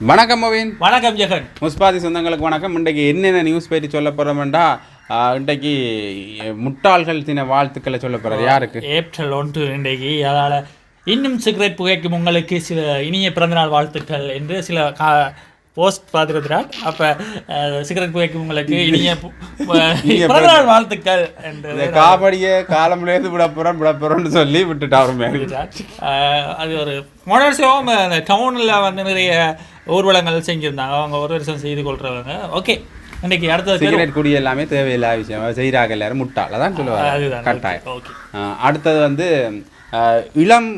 வணக்கம் மொவின். வணக்கம் ஜெகன். முஸ்பாதி சொந்தங்களுக்கு வணக்கம். இன்றைக்கு என்னென்ன நியூஸ் பற்றி சொல்ல போகிறோம்டா இன்றைக்கு முட்டாள்கள் தின வாழ்த்துக்களை சொல்ல போகிறார் யாருக்கு? ஏப்ரல் ஒன்று இன்றைக்கு. அதால் இன்னும் சிகரெட் புகைக்கும் உங்களுக்கு சில இனிய பிறந்தநாள் வாழ்த்துக்கள் என்று சில கா போஸ்ட் பார்த்துருக்கிறார். அப்போ சிகரெட் புகைக்கும் உங்களுக்கு இனிய பிறந்தநாள் வாழ்த்துக்கள் என்று காமெடியை காலம்லேருந்து விட போகிறோம் விட போகிறோம்னு சொல்லி விட்டுட்டு அவர் மேலே இருக்கிறார். அஹ், அது ஒரு மொடர்ஸும் டவுனில் வந்து நிறைய ஊர்வலங்கள் செஞ்சுருந்தாங்க. அவங்க ஒரு வருஷம் செய்து கொள்றவங்க. ஓகே இன்னைக்கு அடுத்தது சிகரெட் குடி எல்லாமே தேவையில்லாத விஷயம். செய்கிறாங்க எல்லாரும். முட்டாள். அதான் சொல்லுவாங்க கட்டாயம். அடுத்தது வந்து இளம்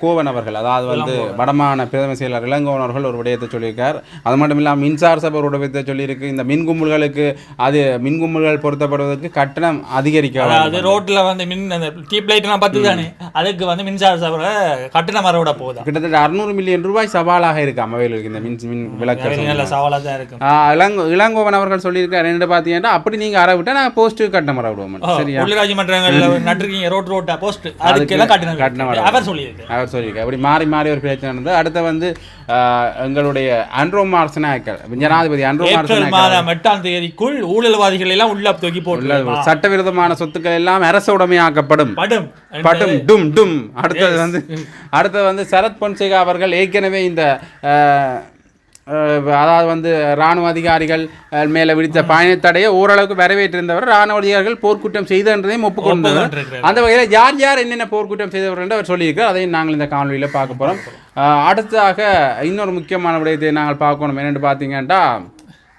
கோவன் அவர்கள் அதாவது வந்து வடமான பிரதம செயலர் இளங்கோவன் அவர்கள் ஒரு விடயத்தை சொல்லியிருக்கார். அது மட்டும் இல்லாமல் மின்சார சபை ஒரு விடயத்தை சொல்லியிருக்கு. இந்த மின் கும்பல்களுக்கு அது மின் கும்பல்கள் பொருத்தப்படுவதற்கு கட்டணம் அதிகரிக்க அதாவது ரோட்ல வந்து மின் அந்த டீப் லைட் எல்லாம் பத்து தானே அதுக்கு வந்து மின்சார சபை கட்டண மரவோட போகுதா? கிட்டத்தட்ட அறுநூறு மில்லியன் ரூபாய் சவாலாக இருக்கு அவைகளுக்கு இந்த மின் மின் விளக்கு நல்ல சவாலாக தான் இருக்கும் ஆ, இளங்கோ இளங்கோவன் அவர்கள் சொல்லியிருக்காரு. என்ன பார்த்தீங்கன்னா அப்படி நீங்கள் அற விட்டா நாங்கள் போஸ்ட் கட்டணம் வர விடுவோம் சரியா? உள்ளூராட்சி மன்றங்கள்ல நட்டுருக்கீங்க ரோட் ரோட்டா போஸ்ட் அதுக்கெல்லாம் கட்டணம் கட்டணம் கட்டணம் அவர் சொல்லியிருக்கு. அவர் சொல்லியிருக்காரு. அப்படி மாறி மாறி ஒரு பிரச்சனை நடந்தது. அடுத்து வந்து எங்களுடைய அன்ரோ மார்சனாக்கல் ஜனாதிபதி அன்ரோ மாதம் எட்டாம் தேதிக்குள் ஊழல்வாதிகள் எல்லாம் உள்ள தூக்கி போட்டு சட்டவிரோதமான சொத்துக்கள் எல்லாம் அரசு உடைமையாக்கப்படும். படும். பட்டும் டும் டும். அடுத்தது வந்து அடுத்தது வந்து சரத் பொன்சேகா அவர்கள் ஏற்கனவே இந்த அதாவது வந்து இராணுவ அதிகாரிகள் மேல விதித்த பயணத்தடையை ஓரளவுக்கு வரவேற்றிருந்தவர் இராணுவ அதிகாரிகள் போர்க்குற்றம் செய்தன்றதையும் ஒப்புக்கொண்டவர். அந்த வகையில் யார் யார் என்னென்ன போர்க்குற்றம் செய்தவர்கள் என்று அவர் சொல்லியிருக்கார் அதையும் நாங்கள் இந்த காணொலியில் பார்க்க போகிறோம் அடுத்ததாக இன்னொரு முக்கியமான விடயத்தை நாங்கள் பார்க்கணும். என்னென்னு பார்த்தீங்கன்னா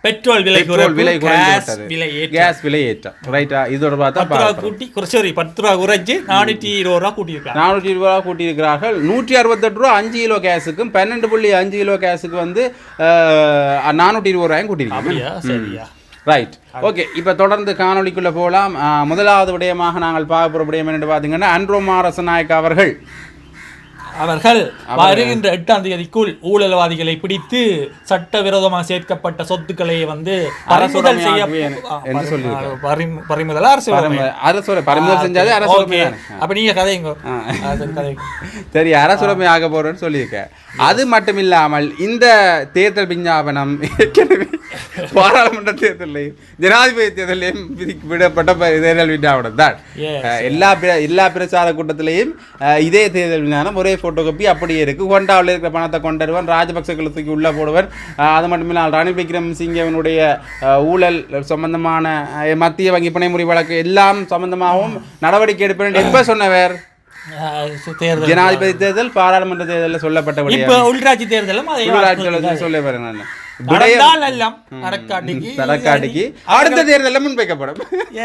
பெட்ரோல் விலை விலை கேஸ் விலை ஏற்றம். ரைட்டா இதோட பார்த்தா பத்து ரூபா கூட்டி சாரி பத்து ரூபா குறைஞ்சு நானூற்றி இருபது ரூபா கூட்டியிருக்காங்க. நானூற்றி இருபது ரூபா கூட்டியிருக்கிறார்கள். நூற்றி அறுபத்தெட்டு ரூபா அஞ்சு கிலோ கேஸுக்கும் பன்னெண்டு புள்ளி அஞ்சு கிலோ கேஸுக்கு வந்து நானூற்றி இருபது ரூபாயும் கூட்டியிருக்காங்க. சரியா? ரைட் ஓகே இப்போ தொடர்ந்து காணொளிக்குள்ளே போகலாம் முதலாவது விடயமாக நாங்கள் பார்க்க போகிற விடயம் என்னென்னு பார்த்தீங்கன்னா அன்ரோமா ரசநாயக் அவர்கள். அவர்கள் வருகின்ற எட்டாம் தேதிக்குள் ஊழல்வாதிகளை பிடித்து சட்டவிரோதமாக சேர்க்கப்பட்ட சொத்துக்களை வந்து பறிமுதல் செய்ய பறிமுதல் அரசு பரிமுதல் செஞ்சாலே அரசு அப்ப நீங்க கதைங்க. சரி அரசுரிமை ஆக போறேன்னு சொல்லியிருக்கேன் அது மட்டும் இல்லாமல் இந்த தேர்தல் விஞ்ஞாபனம் ஏற்கனவே பாராளுமன்ற தேர்தலையும் ஜனாதிபதி தேர்தலையும் விடப்பட்ட தேர்தல் விஞ்ஞாபனம் தான். எல்லா எல்லா பிரச்சார கூட்டத்திலையும் இதே தேர்தல் விஞ்ஞானம் ஒரே போட்டோ காப்பி அப்படியே இருக்கு. கொண்டாவில் இருக்கிற பணத்தை கொண்டுருவன் ராஜபக்ச தூக்கி உள்ள போடுவன். அது மட்டும் இல்லாமல் ரணில் விக்ரம் சிங்கவனுடைய ஊழல் சம்பந்தமான மத்திய வங்கி பிணைமுறை வழக்கு எல்லாம் சம்பந்தமாகவும் நடவடிக்கை எடுப்பேன் எப்ப சொன்னவர்? ஜனாதிபதி தேர்தல் பாராளுமன்ற தேர்தலில் சொல்லப்பட்ட உள்ளாட்சி தேர்தலும் உள்ளாட்சி சொல்ல வரேன் நான். அடுத்த தேர்தலில் முன்வைக்கப்படும்.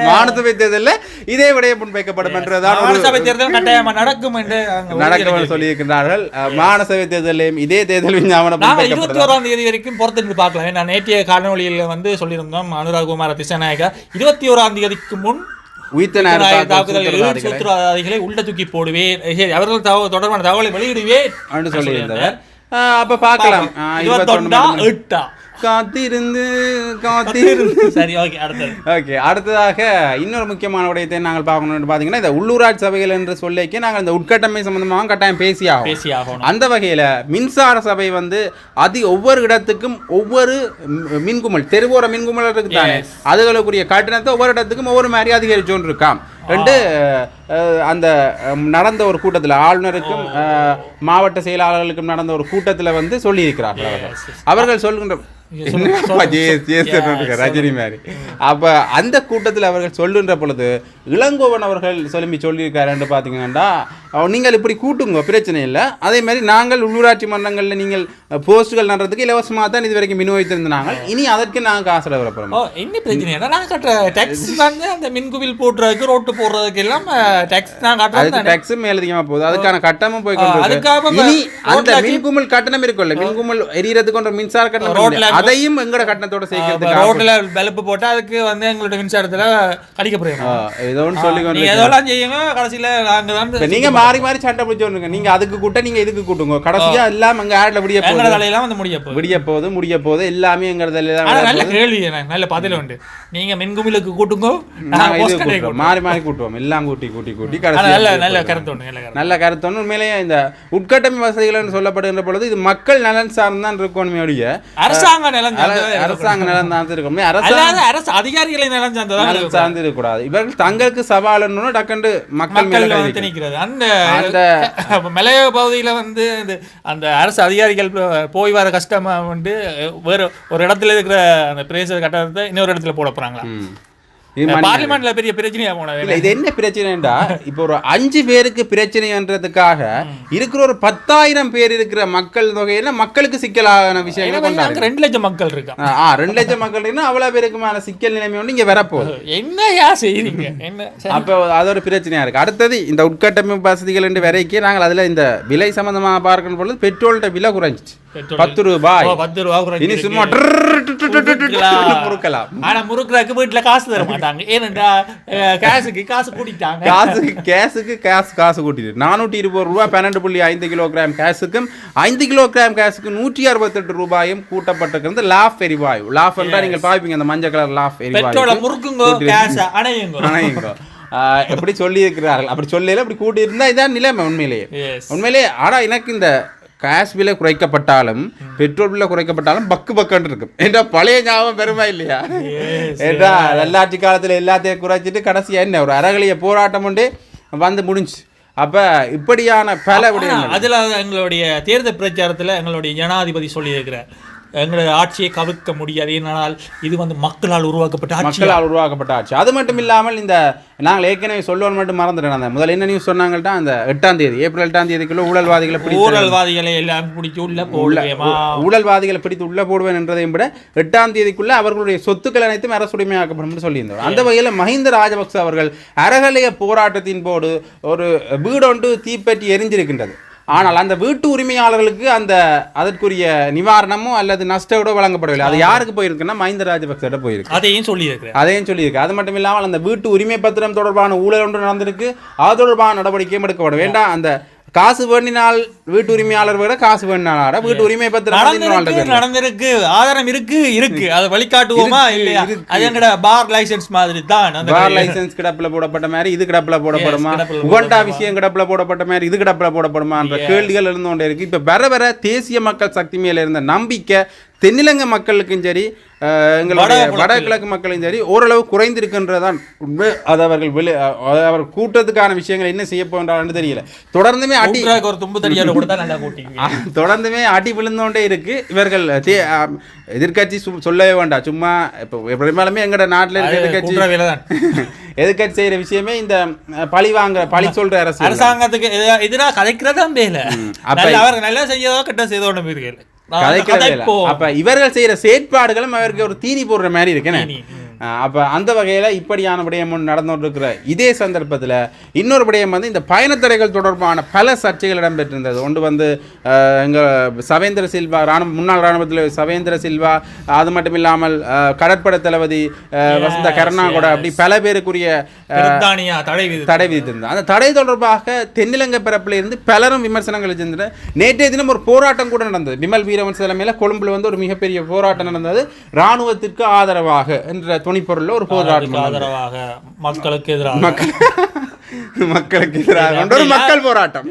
மாநிலசபை தேர்தலில் இதே விடயம் முன்வைக்கப்படும் என்றுதான் ஒரு சபை தேர்தல் கட்டாயமா நடக்கும் என்று நடக்கும் சொல்லியிருக்கிறார்கள் அஹ், மாநசபை தேர்தலிலும் இதே தேர்தல் விஞ்ஞாபனம் நாங்கள் முன்வைக்கப்படும் இருபத்தி ஓராம் தேதி வரைக்கும் பொறுத்திருந்து பார்க்கலாம். நான் நேற்றைய காணொலியில் வந்து சொல்லியிருந்தோம் அனுராக் குமார திசநாயகா. இருபத்தி ஓராம் தேதிக்கு முன் தாக்குதல் உள்ள தூக்கி போடுவேன். அவர்கள் தகவல் தொடர்பான தகவலை வெளியிடுவேன் என்று சொல்லியிருந்தவர் அப்ப பார்க்கலாம் இருபத்தொண்டா இருபத்தொன்னு எட்டா காத்திருந்து காத்திருந்து சரி ஓகே அடுத்தது ஓகே அடுத்ததாக இன்னொரு முக்கியமான விடயத்தை நாங்கள் பார்க்கணும்னு பார்த்தீங்கன்னா இந்த உள்ளூராட்சி சபைகள் என்று சொல்லிக்க நாங்கள் இந்த உட்கட்டமை சம்பந்தமாக கட்டாயம் பேசியாகும் பேசி ஆகணும் அந்த வகையில் மின்சார சபை வந்து அதி ஒவ்வொரு இடத்துக்கும் ஒவ்வொரு மின்குமல் தெருவோர மின்குமல் இருக்கு தானே. அதுகளுக்குரிய கட்டணத்தை ஒவ்வொரு இடத்துக்கும் ஒவ்வொரு மாதிரி அதிகரிச்சோன்னு இருக்காம் ரெண்டு அந்த நடந்த ஒரு கூட்டத்தில் ஆளுநருக்கும் மாவட்ட செயலாளர்களுக்கும் நடந்த ஒரு கூட்டத்தில் வந்து சொல்லியிருக்கிறார்கள் அவர்கள். அவர்கள் சொல்கின்ற ரஜினி மாதிரி. அப்ப அந்த கூட்டத்தில் அவர்கள் சொல்லுன்ற பொழுது இளங்கோவன் அவர்கள் சொல்லி சொல்லியிருக்காருன்னு பார்த்தீங்கன்னா நீங்கள் இப்படி கூட்டுங்க பிரச்சனை இல்லை. அதே மாதிரி நாங்கள் உள்ளூராட்சி மன்றங்களில் நீங்கள் போஸ்ட்டுகள் நடுறதுக்கு இலவசமாக தான் இது வரைக்கும் விநியோகித்திருந்தாங்க இனி அதற்கு நாங்கள் காசு வரப்போகிறோம் ஓ என்ன பிரச்சனை? நான் கட்டுற டேக்ஸ் வந்து அந்த மின்குவில் போடுறதுக்கு ரோட்டு போடுறதுக்கு எல்லாம் டேக்ஸ் நான் அதுக்கு கட்டுறேன் டேக்ஸும் மேலதிகமாக போகுது. அதுக்கான கட்டமும் போய் அதுக்காக இனி அந்த மின்குமிழ் கட்டணம் இருக்குல்ல மின்குமிழ் எரியறதுக்கு ஒன்ற மின்சார கட்டணம் ரோட்ல இருக்குல்ல, அதையும் எங்களோட கட்டணத்தோட சேர்க்கிறதுக்கு ரோட்ல பல்பு போட்டா அதுக்கு வந்து எங்களோட மின்சாரத்துல கடிக்க போறோம் ஏதோ ஒன்று சொல்லி எதெல்லாம் செய்யுங்க. கடைசியில நாங்க இப்ப தான் நீங்க மாறி மாறி சண்டை பிடிச்சோனுங்க நீங்க அதுக்கு கூட்ட நீங்க இதுக்கு கூட்டுங்க கடைசியா எல்லாம் அங்க ஆட்ல விடிய எங்கட தலையெல்லாம் வந்து முடிய போகுது. விடிய போகுது முடிய போகுது. எல்லாமே எங்கிறதுல ஆனா நல்ல கேள்வி எனக்கு. நல்ல பதில் உண்டு. நீங்க மின்குமிழுக்கு கூட்டுங்கோ. மாறி மாறி கூட்டுவோம். எல்லாம் கூட்டி கூட்டி கூட்டி நல்ல. நல்ல கருத்து நல்ல கருத்து. ஒன்று உண்மையிலேயே இந்த உட்கட்டமை வசதிகள் சொல்லப்படுகின்ற பொழுது இது மக்கள் நலன் சார்ந்து தான் இருக்கணுமே ஒழிய அரசாங்க அர- அரசாங்க நலன் தான் இருக்கணும் அரசாங்க அரசு அதிகாரிகளை நலன் சார்ந்து இருக்கக்கூடாது. இவர்கள் தங்களுக்கு சவாலுன்னு டக்குண்டு மக்கள் மேல. திணிக்கிறது அந்த அந்த மலைய பகுதியில வந்து அந்த அரசு அதிகாரிகள் போய் வர கஷ்டமா வந்து வேற ஒரு இடத்துல இருக்கிற அந்த பிரேச கட்டணத்தை இன்னொரு இடத்துல போட மணி- பார்லிமெண்ட்ல பெரிய பிரச்சனையா போன இல்ல இது என்ன பிரச்சனைடா இப்போ ஒரு அஞ்சு பேருக்கு பிரச்சனைன்றதுக்காக இருக்கிற ஒரு பத்தாயிரம் பேர் இருக்கிற மக்கள் தொகையில மக்களுக்கு சிக்கலான கொண்டாடு அங்க ரெண்டு லட்சம் மக்கள் இருக்கா ஆ ரெண்டு லட்சம் மக்கள் இருக்குன்னா அவ்வளவு பேருக்குமான சிக்கல் நிலைமை ஒன்று இங்க வரப்போகுது. என்னையா செய்றீங்க? என்ன சரி. அப்போ அது ஒரு பிரச்சனையா இருக்கு. அடுத்தது இந்த உட்கட்டமைப்பு வசதிகள் என்று வரைக்கும் நாங்கள் அதுல இந்த விலை சம்பந்தமாக பார்க்கணும் பொழுது பெட்ரோல்ட விலை குறைஞ்சிச்சு. பத்து ரூபாய். பத்து ரூபா குறைஞ்சிருக்கு. இனி சும்மா முறுக்கலாம் ஆனா வீட்டுல காசு தர மாட்டாங்க. காசுக்கு காசு கூட்டிட்டாங்க. காசுக்கு கேஸுக்கு காசு காசு கூட்டிட்டு. நானூற்றி இருபது ரூபாய் பன்னெண்டு புள்ளி ஐந்து கிலோ கிராம் கேஸுக்கும் ஐந்து கிலோ கிராம் கேஸுக்கு நூற்றி அறுபத்தெட்டு ரூபாயும் கூட்டப்பட்டிருக்கிறது. லாஃப் எரிவாயு. லாஃப் என்றால் நீங்கள் பாய்ப்பீங்க அந்த மஞ்சள் கலர் லாஃப் எரிவாயு முறுக்குங்கோ கேஸ அணையுங்கோ? ஆனாங்க எப்படி சொல்லி இருக்கிறார்கள் அப்படி சொல்லல அப்படி கூட்டி இருந்தா இதான் நிலைமை உண்மையிலேயே. உண்மையிலேயே ஆனா எனக்கு இந்த கேஸ் விலை குறைக்கப்பட்டாலும் பெட்ரோல் விலை குறைக்கப்பட்டாலும் பக்கு பக்கன்னு இருக்கும். ஏண்டா பழைய ஞாபகம் பெருமை இல்லையா? ஏண்டா நல்லாட்சி காலத்துல எல்லாத்தையும் குறைச்சிட்டு கடைசியா என்ன? ஒரு அறகலிய போராட்டம் உண்டு வந்து முடிஞ்சு. அப்ப இப்படியான பல அதுல எங்களுடைய தேர்தல் பிரச்சாரத்துல எங்களுடைய ஜனாதிபதி சொல்லியிருக்கிறார். எங்களுடைய ஆட்சியை கவிழ்க்க முடியாது. ஏனால் இது வந்து மக்களால் உருவாக்கப்பட்ட ஆட்சி. மக்களால் உருவாக்கப்பட்ட ஆட்சி. அது மட்டும் இல்லாமல் இந்த நாங்கள் ஏற்கனவே சொல்லுவோம் மட்டும் மறந்துட்டேன் அந்த முதல்ல என்ன நியூஸ் சொன்னாங்கள்ட்டா அந்த எட்டாம் தேதி ஏப்ரல் எட்டாம் தேதிக்குள்ள ஊழல்வாதிகளை பிடித்து ஊழல்வாதிகளை எல்லாம் பிடிச்சி உள்ள ஊழல்வாதிகளை பிடித்து உள்ள போடுவேன் என்றதையும் விட எட்டாம் தேதிக்குள்ள அவர்களுடைய சொத்துக்கள் அனைத்தும் அரசுடைமையாக்கப்படும் என்று சொல்லியிருந்தார் அந்த வகையில் மஹிந்த ராஜபக்ச அவர்கள் அறகலைய போராட்டத்தின் போது ஒரு வீடொன்று தீப்பற்றி எரிஞ்சிருக்கின்றது. ஆனால் அந்த வீட்டு உரிமையாளர்களுக்கு அந்த அதற்குரிய நிவாரணமோ அல்லது நஷ்டோட வழங்கப்படவில்லை. அது யாருக்கு போயிருக்குன்னா மஹிந்த ராஜபக்சோட போயிருக்கு. அதையும் சொல்லியிருக்கிறார். அதையும் சொல்லியிருக்கு. அது மட்டும் இல்லாமல் அந்த வீட்டு உரிமை பத்திரம் தொடர்பான ஊழல் ஒன்று நடந்திருக்கு. அது தொடர்பான நடவடிக்கையும் எடுக்கப்பட வேண்டாம் அந்த காசு வேண்டினால் வீட்டு உரிமையாளர் விட காசு வேண்டினால வீட்டு உரிமை பத்திரம் நடந்திருக்கு. ஆதாரம் இருக்கு இருக்கு. அதை வழிகாட்டுவோமா இல்லையா. அது எங்கட பார் லைசென்ஸ் மாதிரி தான் பார் லைசென்ஸ் கிடப்புல போடப்பட்ட மாதிரி இது கிடப்புல போடப்படுமா? உகண்டா விஷயம் கிடப்புல போடப்பட்ட மாதிரி இது கிடப்புல போடப்படுமான்ற கேள்விகள் இருந்து கொண்டே இருக்கு. இப்ப வர வர தேசிய மக்கள் சக்தி மேல இருந்த நம்பிக்கை தென்னிலங்கை மக்களுக்கும் சரி எங்களுடைய வடகிழக்கு மக்களும் சரி ஓரளவு குறைந்திருக்கின்றதான். உண்மை அது அவர்கள் வெளி அவர் கூட்டத்துக்கான விஷயங்கள் என்ன செய்ய போகின்றார்னு தெரியல. தொடர்ந்துமே அடி ஒரு தும்பு தடியால கொடுத்தா நல்லா கூட்டிங்க. தொடர்ந்துமே அடி விழுந்தோண்டே இருக்கு. இவர்கள் தே- ஆ, எதிர்க்கட்சி சு- சொல்லவே வேண்டாம். சும்மா இப்போ பெரும்பாலுமே எங்கட நாட்டுல தான் எதிர்க்கட்சி செய்யற விஷயமே இந்த பழி வாங்க பழி சொல்ற அரசு அரசாங்கத்துக்கு எதிரா- எதிரா கதைக்கிறதா வேல. அப்ப- நல்ல அவர் நல்லா செய்யதோ கெட்ட செய்தோட போயிருக்கேன் இல்ல. அப்ப இவர்கள் செய்யற செயற்பாடுகளும் அவருக்கு ஒரு தீனி போடுற மாதிரி இருக்குன்னு. அப்ப அந்த வகையில இப்படியான விடயம் ஒன்று நடந்து இருக்கிற இதே சந்தர்ப்பத்துல இன்னொரு விடயம் வந்து இந்த பயணத்தடைகள் தொடர்பான பல சர்ச்சைகள் இடம்பெற்றிருந்தது. ஒன்று வந்து அஹ், எங்க சவேந்திர சில்வா ராணுவ முன்னாள் ராணுவத்தில் சவேந்திர சில்வா அது மட்டும் இல்லாமல் கடற்படை தளபதி வசந்த கருணாகூட அப்படி பல பேருக்குரிய தடை விதி தடை விதித்திருந்தார் அந்த தடை தொடர்பாக தென்னிலங்கை பரப்பில் இருந்து பலரும் விமர்சனங்கள் சென்றனர் நேற்றைய தினம் ஒரு போராட்டம் கூட நடந்தது. விமல் வீரவன்ச தலைமையில் கொழும்புல வந்து ஒரு மிகப்பெரிய போராட்டம் நடந்தது. ராணுவத்திற்கு ஆதரவாக என்ற துணிப்பொருளில் ஒரு போராட்டம். ஆதரவாக மக்களுக்கு எதிராக. மக்கள் மக்களுக்கு எதிராக ஒரு மக்கள் போராட்டம்.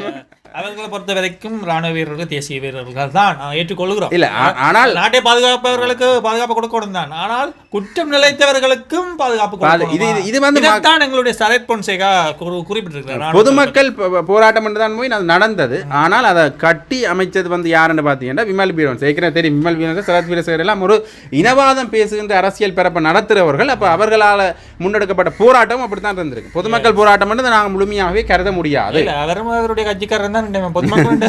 அவர்களை பொறுத்த வரைக்கும் ராணுவ வீரர்கள் தேசிய வீரர்கள் தான் நான் ஏற்றுக்கொள்கிறோம். இல்ல ஆனால் நாட்டை பாதுகாப்பவர்களுக்கு பாதுகாப்பு கொடுக்கணும் தான். ஆனால் குற்றம் நிலைத்தவர்களுக்கும் பாதுகாப்பு இது- இது- வந்து தான் எங்களுடைய சரத் பொன்சேகா குறி- குறிப்பிட்டிருக்கிறார். பொதுமக்கள் போராட்டம் என்று தான் போய் அது நடந்தது. ஆனால் அதை கட்டி அமைச்சது வந்து யாருன்னு பார்த்தீங்கன்னா விமல் பீரவன் ஏற்கனவே தெரியும் விமல் பீரவன் சரத் வீரசேகர் எல்லாம் ஒரு இனவாதம் பேசுகின்ற அரசியல் பரப்ப நடத்துகிறவர்கள் அப்போ அவர்களால் முன்னெடுக்கப்பட்ட போராட்டம் அப்படித்தான் இருந்திருக்கு. பொதுமக்கள் போராட்டம் என்று நாங்கள் முழுமையாகவே கருத முடியாது. அவரும் அவருடைய கட்சிக்காரன் தான். பொதுமக்கள்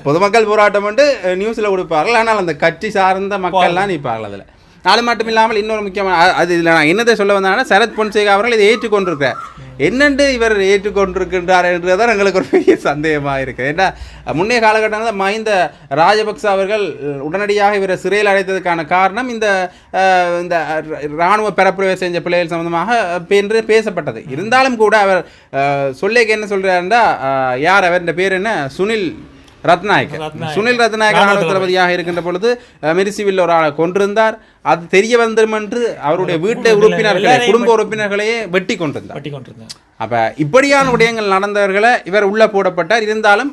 பொதுமக்கள் போராட்டம் வந்து நியூஸில் கொடுப்பார்கள் ஆனால் அந்த கட்சி சார்ந்த மக்கள்லாம் நிற்பார்கள் அதில் அது மட்டும் இல்லாமல் இன்னொரு முக்கியமான அது இதில் நான் என்னதை சொல்ல வந்தாங்கன்னா சரத் பொன்சேகா அவர்கள் இதை ஏற்றுக்கொண்டிருக்கிறார். என்னென்று இவர் ஏற்றுக்கொண்டிருக்கின்றார் என்றுதான் எங்களுக்கு ஒரு பெரிய சந்தேகமாக இருக்குது. ஏன்னா முன்னைய காலகட்டங்களில் மஹிந்த ராஜபக்ச அவர்கள் உடனடியாக இவரை சிறையில் அடைத்ததுக்கான காரணம் இந்த இந்த இராணுவ பரப்புரை செஞ்ச பிள்ளைகள் சம்பந்தமாக என்று பேசப்பட்டது. இருந்தாலும் கூட அவர் சொல்லேக்கு என்ன சொல்கிறாருன்னா யார் அவர் இந்த பேர் என்ன? சுனில் ரத்நாயக்க சுனில் ரத்நாயக்க ராணுவ தளபதியாக இருக்கின்ற பொழுது மெரிசிவில் ஒரு ஆளை கொண்டிருந்தார் அது தெரிய வந்தோம் என்று அவருடைய வீட்டு உறுப்பினர்களை குடும்ப உறுப்பினர்களையே வெட்டி கொண்டிருந்தார் அப்ப இப்படியான விடயங்கள் நடந்தவர்களை இவர் உள்ள போடப்பட்டார். இருந்தாலும்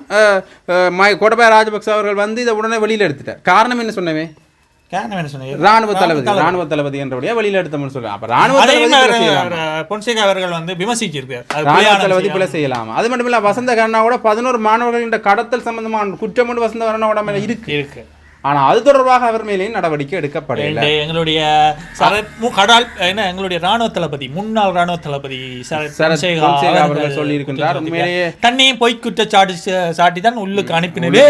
கோடபாய ராஜபக்ச அவர்கள் வந்து இதை உடனே வெளியில எடுத்துட்டார். காரணம் என்ன சொன்னவே? ராணுவ தளபதி ராணுவ தளபதி என்றபடியா வெளியில எடுத்தோம்னு சொல்றேன் அப்ப ராணுவ பொன்சேகா அவர்கள் வந்து விமர்சிச்சிருக்கார் அது ராணுவ தளபதி. கொலை செய்யலாம்? அது மட்டும் இல்ல வசந்த கருணாவோட பதினோரு மாணவர்களின் கடத்தல் சம்பந்தமான குற்றம் ஒன்று வசந்த கருணாவோட மேல இருக்கு. இருக்கு. ஆனா அது தொடர்பாக அவர் மேலேயும் நடவடிக்கை எடுக்கப்படவில்லை எங்களுடைய கடால் என்ன எங்களுடைய ராணுவ தளபதி முன்னாள் ராணுவ தளபதி அவர்கள் சொல்லியிருக்கின்றார். உண்மையிலேயே தன்னையும் பொய் குற்றச்சாட்டு சாட்டி தான் உள்ளுக்கு அனுப்பினது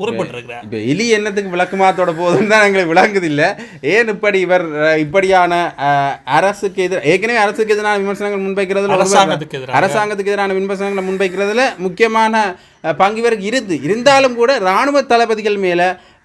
குறிப்பிட்டிருக்கிறார். இப்ப எலி என்னத்துக்கு விளக்குமாத்தோட போதும் தான் எங்களுக்கு விளங்குது இல்ல ஏன் இப்படி இவர் இப்படியான அரசுக்கு எதிர் ஏற்கனவே அரசுக்கு எதிரான விமர்சனங்கள் முன்வைக்கிறதுல அரசாங்கத்துக்கு எதிரான விமர்சனங்களை முன்வைக்கிறதுல முக்கியமான பங்கு இவருக்கு இருந்து. இருந்தாலும் கூட ராணுவ தளபதிகள் மேலே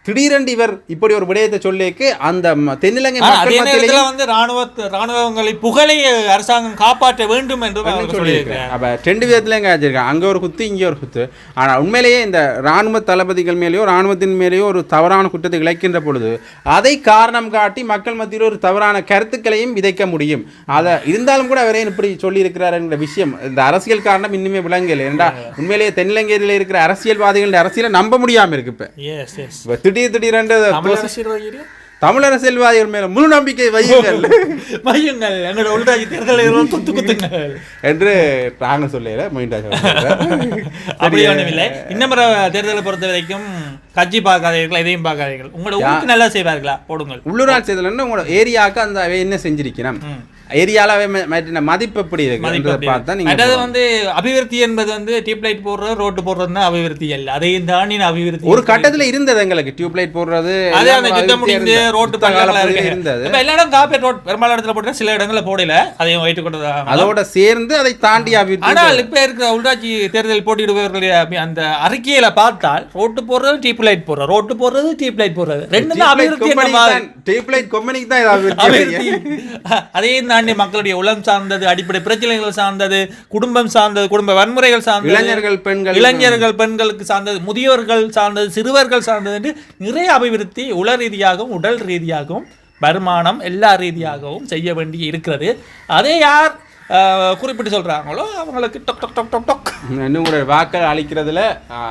திடீரென்று இவர் இப்படி ஒரு விடயத்தை சொல்லிக்கு அந்த தென்னிலங்கை மக்கள் வந்து ராணுவ ராணுவங்களை புகழை அரசாங்கம் காப்பாற்ற வேண்டும் என்றும் அவர் சொல்லியிருக்கிறார். அப்போ ரெண்டு விதத்துல எங்க வச்சிருக்காங்க அங்க ஒரு குத்து இங்கே ஒரு குத்து. ஆனா உண்மையிலேயே இந்த ராணுவ தளபதிகள் மேலேயோ ராணுவத்தின் மேலேயோ ஒரு தவறான குற்றத்தை இழைக்கின்ற பொழுது அதை காரணம் காட்டி மக்கள் மத்தியில் ஒரு தவறான கருத்துக்களையும் விதைக்க முடியும். அதை இருந்தாலும் கூட அவரே இப்படி சொல்லியிருக்கிறார் என்ற விஷயம் இந்த அரசியல் காரணம் இன்னுமே விளங்கல. ஏன்டா உண்மையிலேயே தென்னிலங்கையில் இருக்கிற அரசியல்வாதிகள் அரசியலை நம்ப முடியாம இருக்கு இப்ப. திடீர் திடீரென்று தமிழ் அரசியல்வாதிகளே, மேல முழு நம்பிக்கை வையுங்கள். மையுங்கள் எங்களோட உள்ராஜி தேர்தலில் குத்து குத்துங்கள். என்று நாங்கள் சொல்லல இல்லை இன்னமர தேர்தலை பொறுத்த வரைக்கும் கட்சி பார்க்காதீர்கள் எதையும் பார்க்காதீர்கள். உங்களோட நல்லா செய்வார்களா? போடுங்கள். உள்ளூராட்சி தேர்தல் உங்களோட ஏரியாவுக்கு அந்த என்ன செஞ்சிருக்கணும் ஏரியால அவன் ம- மற்ற மதிப்பு எப்படி அப்படி பார்த்தா இருக்கு. நீங்க அதாவது வந்து அபிவிருத்தி என்பது வந்து டியூப் லைட் போடுறது ரோட்டு போடுறது தான் அபிவிருத்தி அல்ல. அதையும் தாண்டி அபிவிருத்தி ஒரு கட்டத்துல இருந்தது எங்களுக்கு. டியூப் லைட் போடுறது அதே அந்த யுத்தம் முடிந்து. ரோட்டு இருக்கு இருந்தது. இப்ப எல்லா இடம் காப்பேட் ரோட் பெரும்பாலான இடத்துல போட்டு சில இடங்கள்ல போடல. அதையும் வைத்துக் கொண்டதா அதோட சேர்ந்து அதை தாண்டி அபிவிருத்தி ஆனால் இப்ப இருக்கிற உள்ளாட்சி தேர்தல் போட்டியிடுபவர்களுடைய அந்த அறிக்கையில பார்த்தால் ரோட்டு போடுறது டியூப் லைட் போடுறது. ரோட்டு போடுறது டியூப் லைட் போடுறது. ரெண்டு அபிவிருத்தி. டியூப் லைட் கம்பெனிக்கு தான் அபிவிருத்தி அதையும் தாண்டி மக்களுடைய உளம் சார்ந்தது அடிப்படை பிரச்சனைகள் சார்ந்தது குடும்பம் சார்ந்தது குடும்ப வன்முறைகள் சார்ந்தது இளைஞர்கள் பெண்கள். இளைஞர்கள் பெண்களுக்கு சார்ந்தது முதியோர்கள் சார்ந்தது சிறுவர்கள் சார்ந்தது என்று நிறைய அபிவிருத்தி உள ரீதியாகவும் உடல் ரீதியாகவும் வருமானம் எல்லா ரீதியாகவும் செய்ய வேண்டி இருக்கிறது. அதை யார் குறிப்பிட்டு சொல்றாங்களோ அவங்களுக்கு டொக் டொக் டொக் டொக் டொக். இன்னும் கூட வாக்கள் அளிக்கிறதுல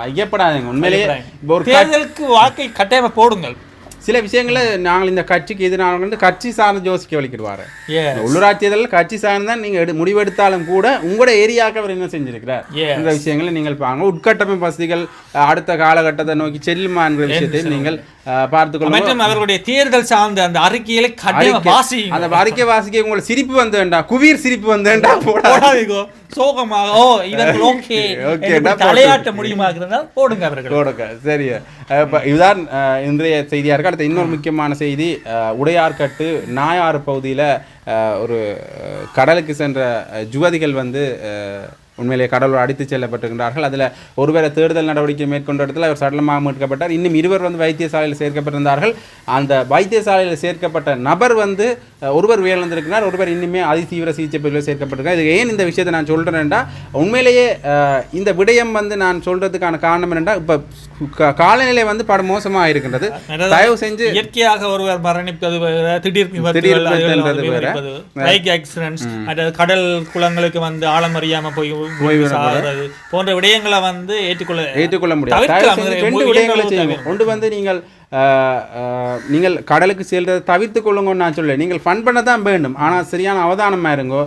ஐயப்படாதீங்க. உண்மையிலேயே ஒரு தேர்தலுக்கு வாக்கை கட்டாயமா போடுங்கள். சில விஷயங்களை நாங்கள் இந்த கட்சிக்கு எதிரான வந்து கட்சி சார்ந்து யோசிக்க வலிக்கிடுவாரு. உள்ளூராட்சி தேர்தலில் கட்சி சார்ந்து தான் நீங்க எடு முடிவெடுத்தாலும் கூட உங்களோட ஏரியாவுக்கு அவர் என்ன செஞ்சிருக்கிறார். என்ற விஷயங்களை நீங்கள் பாருங்க உட்கட்டமைப்பு வசதிகள் அடுத்த காலகட்டத்தை நோக்கி செல்லுமா என்ற விஷயத்தை நீங்கள் பார்த்துக்கொள்ளுங்க. மற்றும் அவர்களுடைய தேர்தல் சார்ந்த அந்த கட்டாயமா வாசி அந்த அறிக்கை வாசிக்க உங்களுக்கு சிரிப்பு வந்து வேண்டாம் குவீர் சிரிப்பு வந்து வேண்டாம் போடா. போடாதீங்கோ. சோகமாக. ஓ இவர்கள் ஓகே. தலையாட்ட முடியுமா இருந்தால் போடுங்க அவர்கள். போடுங்க சரி இதுதான் இன்றைய செய்தியாக இருக்கு அடுத்த இன்னொரு முக்கியமான செய்தி. உடையார்கட்டு நாயாறு பகுதியில் ஒரு கடலுக்கு சென்ற அஹ், யுவதிகள் வந்து அஹ், உண்மையிலேயே கடலூர் அடித்து செல்லப்பட்டிருக்கிறார்கள் அதில் ஒருவரை தேடுதல் நடவடிக்கை மேற்கொண்ட இடத்துல அவர் சடலமாக மீட்கப்பட்டார். இன்னும் இருவர் வந்து வைத்தியசாலையில் சேர்க்கப்பட்டிருந்தார்கள். அந்த வைத்தியசாலையில் சேர்க்கப்பட்ட நபர் வந்து ஒருவர் உயிரிழந்திருக்கிறார். ஒருவர் இன்னுமே அதிதீவிர சிகிச்சை பிரிவில் சேர்க்கப்பட்டிருக்கார் இது ஏன் இந்த விஷயத்தை நான் சொல்கிறேன்டா உண்மையிலேயே இந்த விடயம் வந்து நான் சொல்கிறதுக்கான காரணம் என்னென்னா இப்போ காலநிலை வந்து பட மோசமாக இருக்கின்றது தயவு செஞ்சு இயற்கையாக ஒருவர் மரணிப்பது திடீர். பைக் ஆக்சிடென்ட்ஸ் அதாவது கடல் குளங்களுக்கு வந்து ஆழம் அறியாம போய் போன்ற விடயங்களை வந்து ஏற்றுக்கொள்ள ஏற்றுக்கொள்ள முடியாது. ஒன்று வந்து நீங்கள் நீங்கள் கடலுக்கு செல்றதை தவிர்த்து கொள்ளுங்கன்னு நான் சொல்ல நீங்கள் ஃபன் பண்ண தான் வேண்டும். ஆனால் சரியான அவதானமாக இருங்கோ.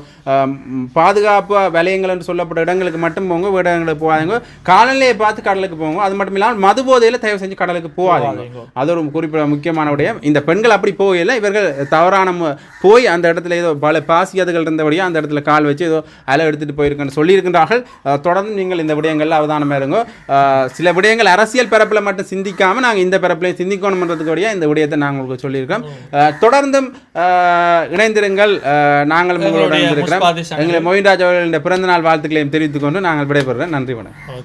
பாதுகாப்பு வலயங்கள் என்று சொல்லப்பட்ட இடங்களுக்கு மட்டும் போங்க இடங்களுக்கு போகாதீங்க. காலநிலையை பார்த்து கடலுக்கு போங்க. அது மட்டும் இல்லாமல் மது போதையில் தயவு செஞ்சு கடலுக்கு போகாதீங்க. அது ஒரு குறிப்பிட்ட முக்கியமான விடயம். இந்த பெண்கள் அப்படி போகல இவர்கள் தவறான போய் அந்த இடத்துல ஏதோ பல பாசியதுகள் இருந்தபடியாக அந்த இடத்துல கால் வச்சு ஏதோ அலை எடுத்துட்டு போயிருக்குன்னு சொல்லியிருக்கின்றார்கள். தொடர்ந்து நீங்கள் இந்த விடயங்கள்ல அவதானமாக இருங்கோ. சில விடயங்கள் அரசியல் பரப்பில் மட்டும் சிந்திக்காம நாங்கள் இந்த பரப்பிலையும் சிந்திக்கணுன்றதுக்கு இந்த விடயத்தை நாங்கள் உங்களுக்கு சொல்லியிருக்கோம் தொடர்ந்தும் இணைந்திருங்கள். அஹ், நாங்களும் உங்களோட சங்கம். எங்களை மொயின்ராஜ் அவர்களின் பிறந்த நாள் வாழ்த்துக்களையும் தெரிவித்துக் கொண்டு நாங்கள் விடைபெறுகிறோம். நன்றி வணக்கம்.